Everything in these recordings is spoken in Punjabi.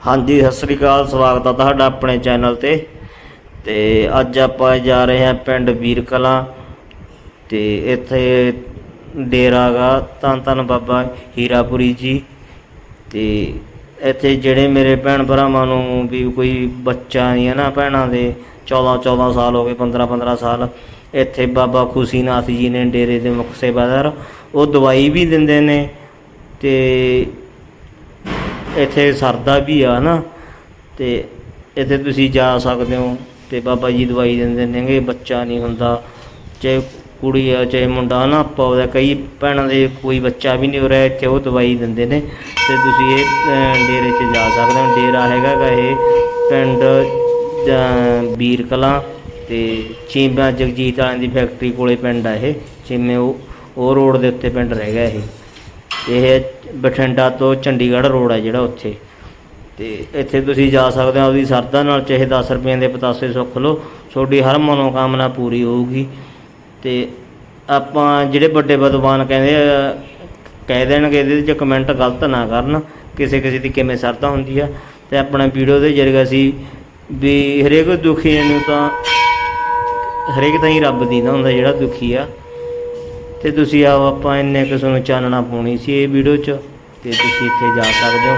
ਹਾਂਜੀ, ਸਤਿ ਸ੍ਰੀ ਅਕਾਲ, ਸਵਾਗਤ ਆ ਤੁਹਾਡਾ ਆਪਣੇ ਚੈਨਲ ਤੇ। ਤੇ ਅੱਜ ਆਪਾਂ ਜਾ ਰਹੇ ਹਾਂ ਪਿੰਡ ਵੀਰ ਕਲਾਂ ਤੇ ਇੱਥੇ ਡੇਰਾ ਗਾ ਧੰਨ ਧੰਨ ਬਾਬਾ ਹੀਰਾਪੁਰੀ ਜੀ। ਤੇ ਇੱਥੇ ਜਿਹੜੇ ਮੇਰੇ ਭੈਣ ਭਰਾਵਾਂ ਨੂੰ ਵੀ ਕੋਈ ਬੱਚਾ ਨਹੀਂ ਹੈ ਨਾ ਭੈਣਾਂ ਦੇ 14 14 ਸਾਲ ਹੋ ਗਏ 15 15 ਸਾਲ। ਇੱਥੇ ਬਾਬਾ ਖੁਸ਼ੀਨਾਥ ਜੀ ਨੇ ਡੇਰੇ ਦੇ ਮੁੱਖ ਸੇਵਾਦਾਰ। ਉਹ ਦਵਾਈ ਵੀ ਦਿੰਦੇ ਨੇ। ਤੇ ਇੱਥੇ ਸਰਦਾ ਵੀ ਆ ਨਾ ਤੇ ਇੱਥੇ ਤੁਸੀਂ ਜਾ ਸਕਦੇ ਹੋ ਤੇ ਬਾਬਾ ਜੀ ਦਵਾਈ ਦਿੰਦੇ ਨੇਗੇ ਬੱਚਾ ਨਹੀਂ ਹੁੰਦਾ। ਚਾਹੇ ਕੁੜੀ ਆ ਚਾਹੇ ਮੁੰਡਾ ਨਾ ਆਪਾਂ ਕਈ ਭੈਣਾਂ ਦੇ ਕੋਈ ਬੱਚਾ ਵੀ ਨਹੀਂ ਹੋ ਰਿਹਾ ਇੱਥੇ ਉਹ ਦਵਾਈ ਦਿੰਦੇ ਨੇ। ਤੇ ਤੁਸੀਂ ਇਹ ਡੇਰੇ 'ਚ ਜਾ ਸਕਦੇ ਹੋ। ਡੇਰਾ ਹੈਗਾ ਗਾ ਇਹ ਪਿੰਡ ਅਹ, ਵੀਰ ਤੇ ਚੀਮਾ ਜਗਜੀਤ ਵਾਲਿਆਂ ਦੀ ਫੈਕਟਰੀ ਕੋਲੇ ਪਿੰਡ ਆ ਇਹ। ਚੀਮੇ ਉਹ ਉਹ ਰੋਡ ਦੇ ਉੱਤੇ ਪਿੰਡ ਰਹਿ ਗਿਆ ਇਹ। ਇਹ ਬਠਿੰਡਾ ਤੋਂ ਚੰਡੀਗੜ੍ਹ ਰੋਡ ਹੈ ਜਿਹੜਾ ਉੱਥੇ। ਤੇ ਇੱਥੇ ਤੁਸੀਂ ਜਾ ਸਕਦੇ ਹੋ ਆਪਦੀ ਸਰਦਾ ਨਾਲ ਚਾਹੇ 10 ਰੁਪਏ ਦੇ ਪਤਾਸੇ ਸੁੱਖ ਲਓ ਤੁਹਾਡੀ ਹਰ ਮਨੋਕਾਮਨਾ ਪੂਰੀ ਹੋਊਗੀ। ਤੇ ਆਪਾਂ ਜਿਹੜੇ ਵੱਡੇ ਵਿਦਵਾਨ ਕਹਿੰਦੇ ਕਹਿ ਦੇਣਗੇ ਇਹਦੇ 'ਚ ਕਮੈਂਟ ਗਲਤ ਨਾ ਕਰਨ ਕਿਸੇ ਕਿਸੇ ਦੀ ਕਿਵੇਂ ਸਰਦਾ ਹੁੰਦੀ ਆ। ਤੇ ਆਪਣਾ ਵੀਡੀਓ ਦੇ ਜਰੀਏ ਅਸੀਂ ਵੀ ਹਰੇਕ ਦੁਖੀ ਨੂੰ ਤਾਂ ਹਰੇਕ ਤਾਂ ਹੀ ਰੱਬ ਦੀਦਾ ਹੁੰਦਾ ਜਿਹੜਾ ਦੁਖੀ ਆ। ਤੇ ਤੁਸੀਂ ਆਓ, ਆਪਾਂ ਇੰਨੇ ਕਿਸੇ ਨੂੰ ਚਾਨਣਾ ਪਾਉਣੀ ਸੀ ਇਹ ਵੀਡੀਓ 'ਚ, ਤੇ ਤੁਸੀਂ ਇੱਥੇ ਜਾ ਸਕਦੇ ਹੋ।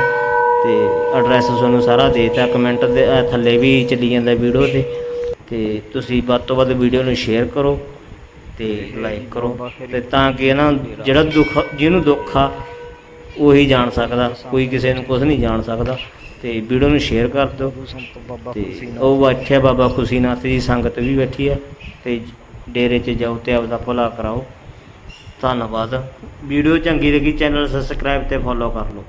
ਤੇ ਐਡਰੈਸ ਤੁਹਾਨੂੰ ਸਾਰਾ ਦੇਤਾ ਕਮੈਂਟ ਦੇ ਥੱਲੇ ਵੀ ਚੱਲੀ ਜਾਂਦਾ ਵੀਡੀਓ ਤੇ। ਤੇ ਤੁਸੀਂ ਵੱਧ ਤੋਂ ਵੱਧ ਵੀਡੀਓ ਨੂੰ ਸ਼ੇਅਰ ਕਰੋ ਤੇ ਲਾਈਕ ਕਰੋ। ਤੇ ਤਾਂ ਕਿ ਨਾ ਜਿਹੜਾ ਦੁੱਖ, ਜਿਹਨੂੰ ਦੁੱਖ ਆ, ਉਹੀ ਜਾਣ ਸਕਦਾ। ਕੋਈ ਕਿਸੇ ਨੂੰ ਕੁਝ ਨਹੀਂ ਜਾਣ ਸਕਦਾ। ਤੇ ਵੀਡੀਓ ਨੂੰ ਸ਼ੇਅਰ ਕਰ ਦਿਓ। ਤੇ ਉਹ ਬੈਠਿਆ ਬਾਬਾ ਖੁਸ਼ੀਨਾਥ ਜੀ ਸੰਗਤ ਵੀ ਬੈਠੀ ਆ। ਤੇ ਡੇਰੇ 'ਚ ਜਾਓ ਤੇ ਆਪਦਾ ਭਲਾ ਕਰਾਓ। ਧੰਨਵਾਦ। ਵੀਡੀਓ ਚੰਗੀ ਲੱਗੀ ਚੈਨਲ ਸਬਸਕ੍ਰਾਈਬ ਤੇ ਫੋਲੋ ਕਰ ਲਓ।